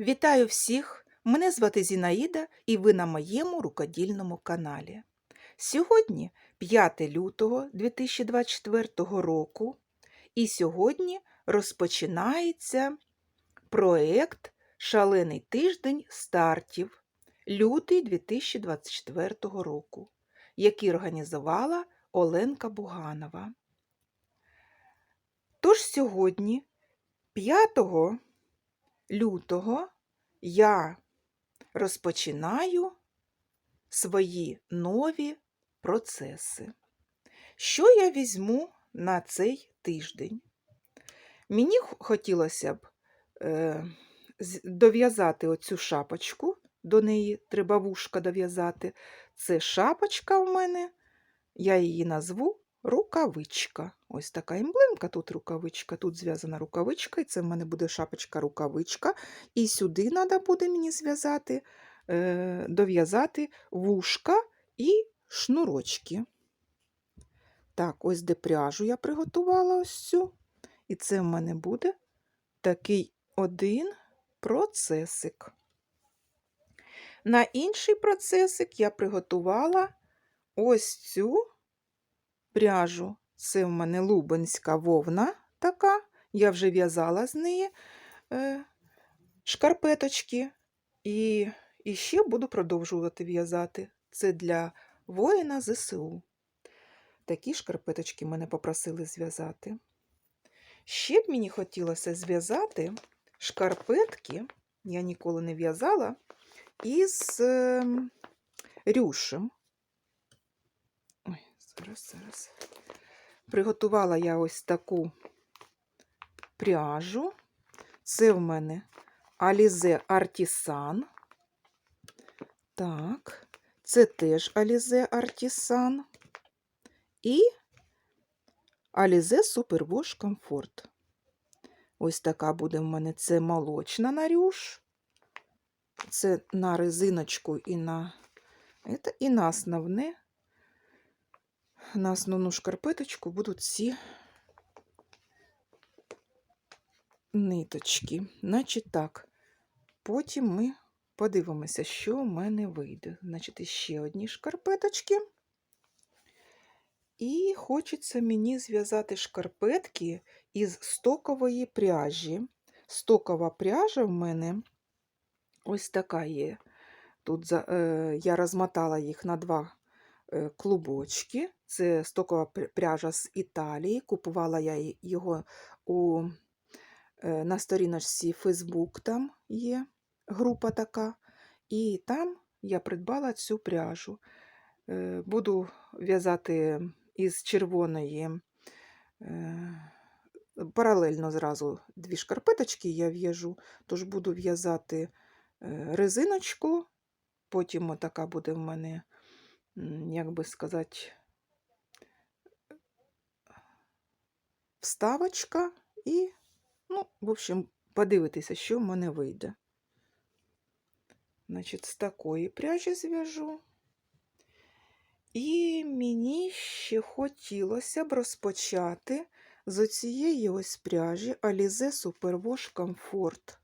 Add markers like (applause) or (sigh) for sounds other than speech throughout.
Вітаю всіх! Мене звати Зінаїда і ви на моєму рукодільному каналі. Сьогодні 5 лютого 2024 року, і сьогодні розпочинається проект Шалений тиждень стартів лютий 2024 року, який організувала Оленка Буганова. Тож сьогодні, 5 лютого я розпочинаю свої нові процеси. Що я візьму на цей тиждень? Мені хотілося б е, дов'язати оцю шапочку, до неї треба вушка дов'язати. Це шапочка в мене, я її назву рукавичка. Ось така емблемка, тут рукавичка, тут зв'язана рукавичка, і це в мене буде шапочка-рукавичка. І сюди треба буде мені зв'язати, е, дов'язати вушка і шнурочки. Так, ось де пряжу я приготувала ось цю. І це в мене буде такий один процесик. На інший процесик я приготувала ось цю пряжу. Це в мене лубенська вовна така. Я вже в'язала з неї е, шкарпеточки. І, і ще буду продовжувати в'язати. Це для воїна ЗСУ. Такі шкарпеточки мене попросили зв'язати. Ще б мені хотілося зв'язати шкарпетки, я ніколи не в'язала, із ем, рюшем. Зараз, зараз. Приготувала я ось таку пряжу. Це в мене Alize Artisan. Так, це теж Alize Artisan. І Alize Superwash Comfort. Ось така буде в мене це молочна нарюш. Це на резиночку і на, это, і на основне. На основну шкарпеточку будуть ці ниточки. Значить так, потім ми подивимося, що в мене вийде. Значить, ще одні шкарпеточки. І хочеться мені зв'язати шкарпетки із стокової пряжі. Стокова пряжа в мене ось така є. Тут е, я розмотала їх на два клубочки. Це стокова пряжа з Італії. Купувала я його у, е, на сторіночці Facebook, там є група така. І там я придбала цю пряжу. Е, Буду в'язати із червоної. е, Паралельно зразу дві шкарпеточки я в'яжу, тож буду в'язати е, резиночку, потім така буде в мене, як би сказати, вставочка і, ну, в общем, подивитися, що в мене вийде. Значить, з такої пряжі зв'яжу. І мені ще хотілося б розпочати з оцієї ось пряжі Alize Superwash Comfort.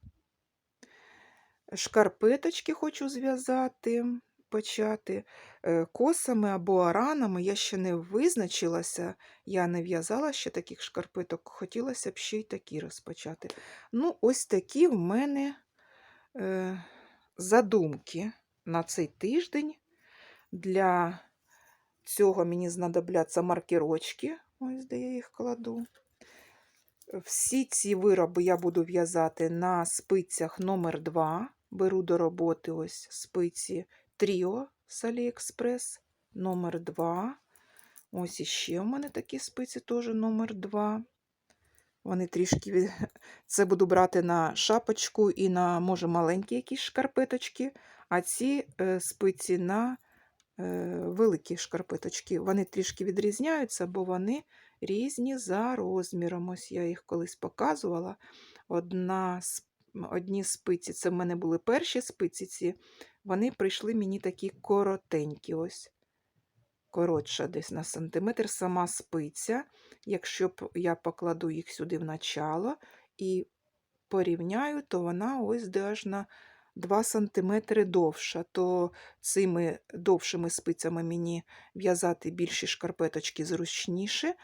Шкарпеточки хочу зв'язати, почати. Е, Косами або аранами я ще не визначилася, я не в'язала ще таких шкарпеток, хотілося б ще й такі розпочати. Ну, ось такі в мене е, задумки на цей тиждень. Для цього мені знадобляться маркерочки, ось де я їх кладу. Всі ці вироби я буду в'язати на спицях номер 2 Беру до роботи ось спиці Тріо з Аліекспрес номер 2 Ось іще у мене такі спиці теж номер 2 Вони трішки (laughs) це буду брати на шапочку і на, може, маленькі якісь шкарпеточки, а ці е, спиці на е, великі шкарпеточки. Вони трішки відрізняються, бо вони різні за розміром. Ось я їх колись показувала. Одна, одні спиці, це в мене були перші спиці, ці, вони прийшли мені такі коротенькі. ось. Коротша десь на сантиметр сама спиця. Якщо б я покладу їх сюди в начало і порівняю, то вона ось де аж на 2 см довша. То цими довшими спицями мені в'язати більші шкарпеточки зручніше.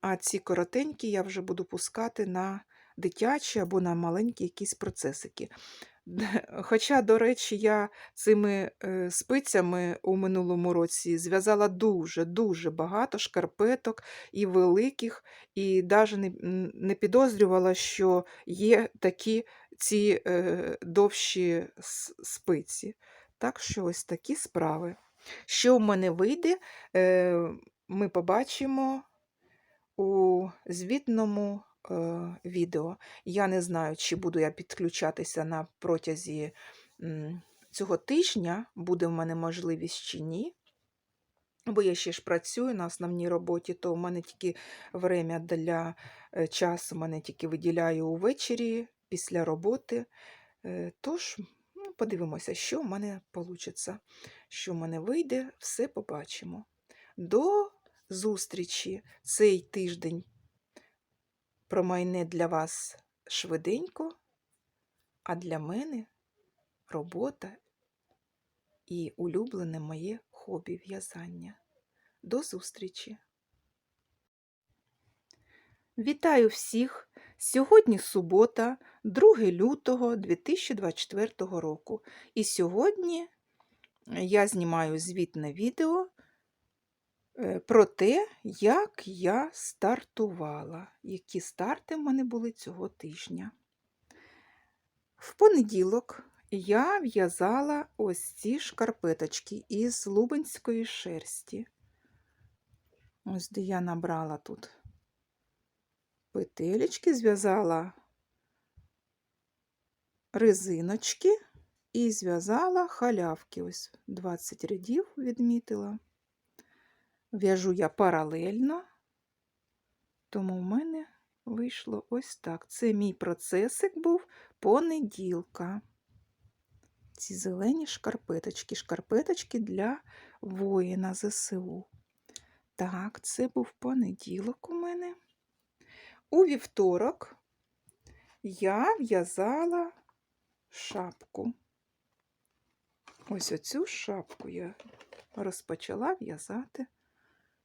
А ці коротенькі я вже буду пускати на дитячі або на маленькі якісь процесики. (laughs) Хоча, до речі, я цими е, спицями у минулому році зв'язала дуже-дуже багато шкарпеток і великих, і навіть не, підозрювала, що є такі ці е, довші спиці. Так що ось такі справи. Що в мене вийде, е, ми побачимо у звітному е, відео. Я не знаю, чи буду я підключатися на протязі цього тижня, буде в мене можливість чи ні. Бо я ще ж працюю на основній роботі, то в мене тільки время для е, часу мене тільки виділяю увечері після роботи. Е, Тож, ну, подивимося, що в мене вийде, що в мене вийде, все побачимо. До зустрічі цей тиждень промайне для вас швиденько, а для мене робота і улюблене моє хобі в'язання. До зустрічі! Вітаю всіх! Сьогодні субота, 2 лютого 2024 року. І сьогодні я знімаю звітне відео про те, як я стартувала, які старти в мене були цього тижня. В понеділок я в'язала ось ці шкарпеточки із лубенської шерсті. Ось де я набрала тут петелечки, зв'язала резиночки і зв'язала халявки. Ось 20 рядів відмітила. В'яжу я паралельно, тому в мене вийшло ось так. Це мій процесик був понеділка. Ці зелені шкарпеточки, шкарпеточки для воїна ЗСУ. Так, це був понеділок у мене. У вівторок я в'язала шапку. Ось оцю шапку я розпочала в'язати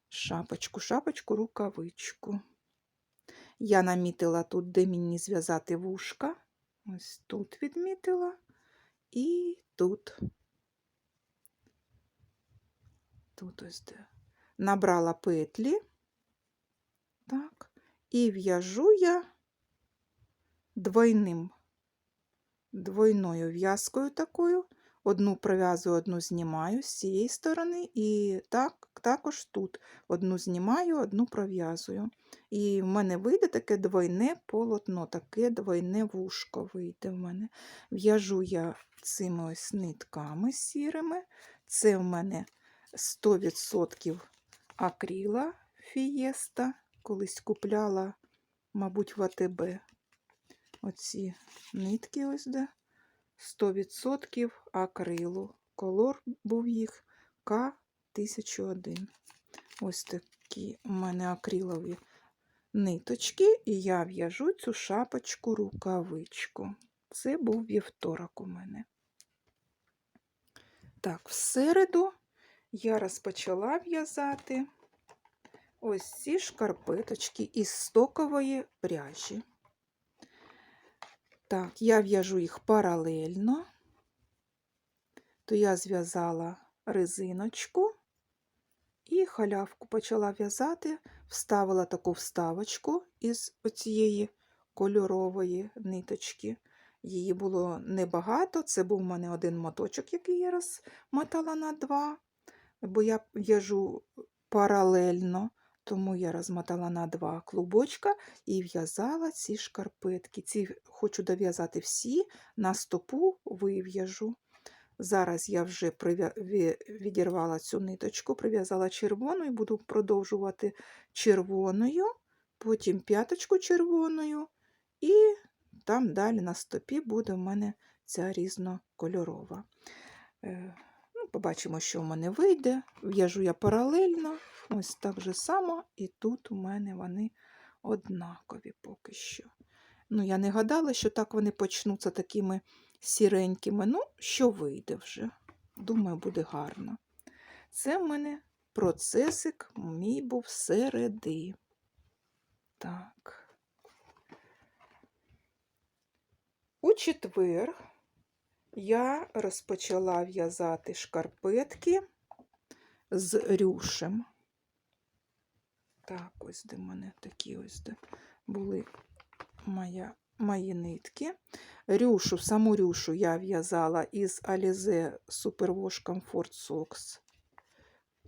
шапочку, шапочку, рукавичку. Я намітила тут, де мені зв'язати вушка. Ось тут відмітила і тут. Тут ось де. Набрала петлі. Так. І в'яжу я двойним, двойною в'язкою такою. Одну пров'язую, одну знімаю з цієї сторони, і так, також тут одну знімаю, одну пров'язую. І в мене вийде таке двойне полотно, таке двойне вушко вийде в мене. В'яжу я цими ось нитками сірими. Це в мене 100% акріла фієста. Колись купляла, мабуть, в АТБ. Оці нитки ось де 100% акрилу. Колор був їх К1001. Ось такі у мене акрилові ниточки, і я в'яжу цю шапочку рукавичку. Це був вівторок у мене. Так, в середу я розпочала в'язати ось ці шкарпеточки із стокової пряжі. Так, я в'яжу їх паралельно, то я зв'язала резиночку і халявку почала в'язати, вставила таку вставочку із оцієї кольорової ниточки. Її було небагато, це був у мене один моточок, який я розмотала на два, бо я в'яжу паралельно, тому я розмотала на два клубочка і в'язала ці шкарпетки. Ці хочу дов'язати всі, на стопу вив'яжу. Зараз я вже відірвала цю ниточку, прив'язала червону і буду продовжувати червоною, потім п'яточку червоною, і там далі на стопі буде в мене ця різнокольорова. Побачимо, що в мене вийде. В'яжу я паралельно, ось так же само, і тут у мене вони однакові поки що. Ну, я не гадала, що так вони почнуться такими сіренькими. Ну, що вийде вже. Думаю, буде гарно. Це в мене процесик мій був середи. Так. У четвер я розпочала в'язати шкарпетки з рюшем. Так, ось де в мене такі ось де були моя, мої нитки. Рюшу, саму рюшу я в'язала із Alize Superwash Comfort Socks.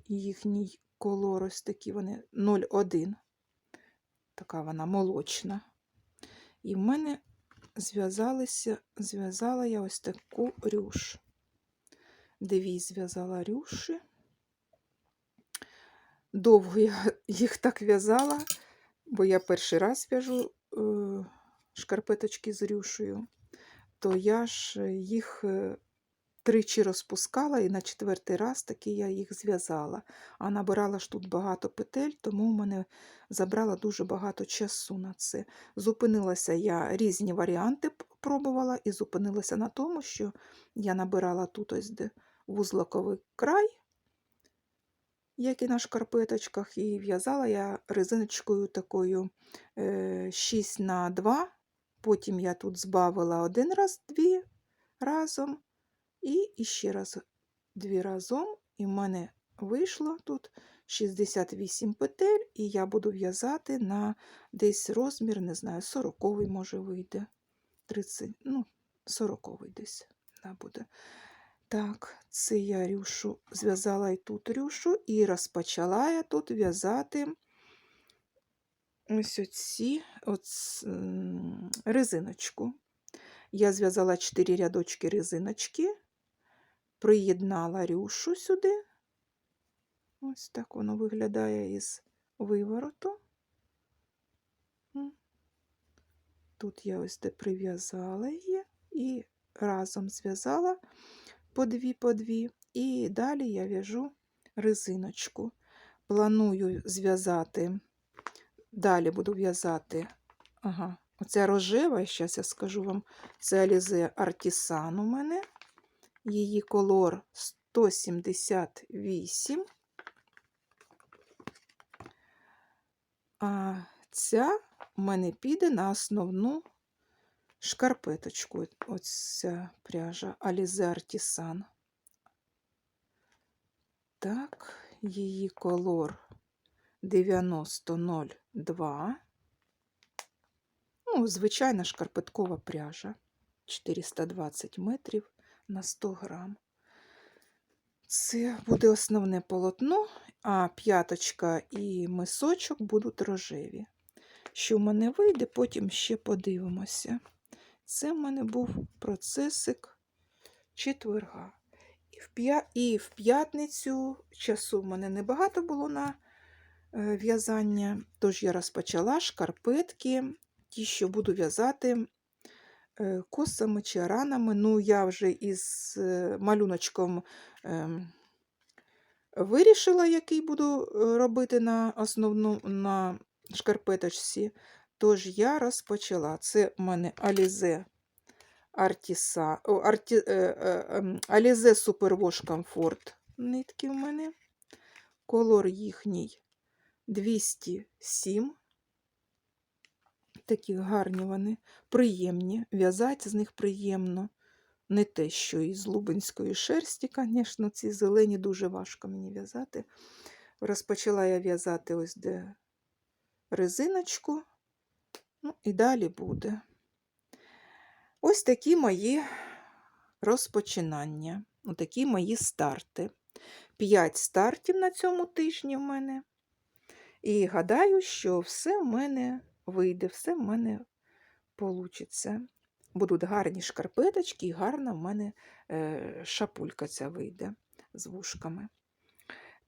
Їхній колор ось такі вони 01. Така вона молочна. І в мене зв'язалися, зв'язала я ось таку рюш. Дві зв'язала рюші. Довго я їх так в'язала, бо я перший раз в'яжу е, шкарпеточки з рюшею, то я ж їх е, тричі розпускала, і на четвертий раз таки я їх зв'язала. А набирала ж тут багато петель, тому в мене забрала дуже багато часу на це. Зупинилася я різні варіанти пробувала, і зупинилася на тому, що я набирала тут ось де вузлаковий край, як і на шкарпеточках, і в'язала я резиночкою такою е, 6 на 2. Потім я тут збавила один раз дві разом, і ще раз дві разом. І в мене вийшло тут 68 петель, і я буду в'язати на десь розмір, не знаю, 40 може вийде. 30, ну, 40 десь да, буде. Так, це я рюшу зв'язала і тут рюшу, і розпочала я тут в'язати ось оці оц, резиночку. Я зв'язала 4 рядочки резиночки, приєднала рюшу сюди. Ось так воно виглядає із вивороту. Тут я ось де прив'язала її і разом зв'язала по дві по дві. І далі я в'яжу резиночку. Планую зв'язати, далі буду в'язати, ага, оця рожева, зараз я скажу вам, це Alize Artisan у мене. Її колор 178. А ця в мене піде на основну шкарпеточку. Ось ця пряжа Alize Artisan. Так, її колор 9002. Ну, звичайна шкарпеткова пряжа 420 метрів на 100 грам. Це буде основне полотно, а п'яточка і мисочок будуть рожеві. Що в мене вийде, потім ще подивимося. Це в мене був процесик четверга. І в п'ятницю часу в мене небагато було на е, в'язання, тож я розпочала шкарпетки, ті, що буду в'язати косами чи ранами. Ну, я вже із е, малюночком вирішила, який буду е, робити на основну на шкарпеточці. Тож я розпочала. Це в мене Alize о, Арті, Alize Superwash Comfort нитки в мене. Колор їхній 207. Такі гарні вони, приємні. В'язати з них приємно. Не те, що із лубенської шерсті, звісно, ці зелені дуже важко мені в'язати. Розпочала я в'язати ось де резиночку. Ну, і далі буде. Ось такі мої розпочинання, такі мої старти. П'ять стартів на цьому тижні в мене. І гадаю, що все в мене вийде, все в мене вийде. Будуть гарні шкарпеточки, і гарна в мене е, шапулька ця вийде з вушками.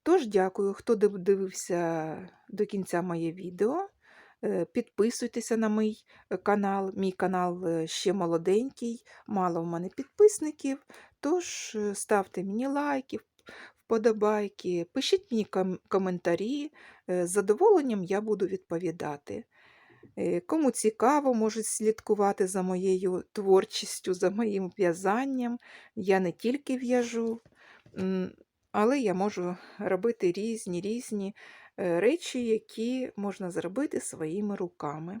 Тож, дякую, хто дивився до кінця моє відео. Е, Підписуйтеся на мій канал. Мій канал е, ще молоденький, мало в мене підписників. Тож ставте мені лайки, вподобайки, пишіть мені коментарі. З задоволенням я буду відповідати. Е, Кому цікаво, можуть слідкувати за моєю творчістю, за моїм в'язанням. Я не тільки в'яжу, але я можу робити різні різні е, речі, які можна зробити своїми руками.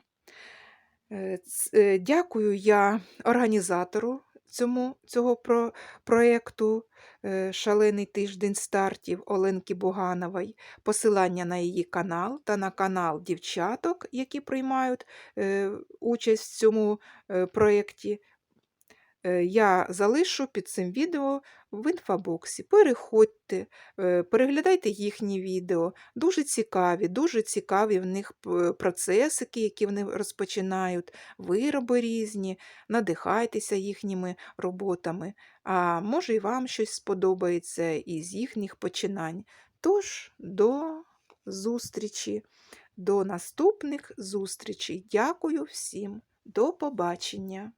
Е, Дякую я організатору цьому, цього про, проєкту е, Шалений тиждень стартів Оленки Буганової. Посилання на її канал та на канал дівчаток, які приймають е, участь в цьому е, проєкті. Е, Я залишу під цим відео в інфобоксі. Переходьте, е, переглядайте їхні відео. Дуже цікаві, дуже цікаві в них процесики, які вони розпочинають, вироби різні. Надихайтеся їхніми роботами. А може, і вам щось сподобається із їхніх починань. Тож, до зустрічі, до наступних зустрічей. Дякую всім. До побачення!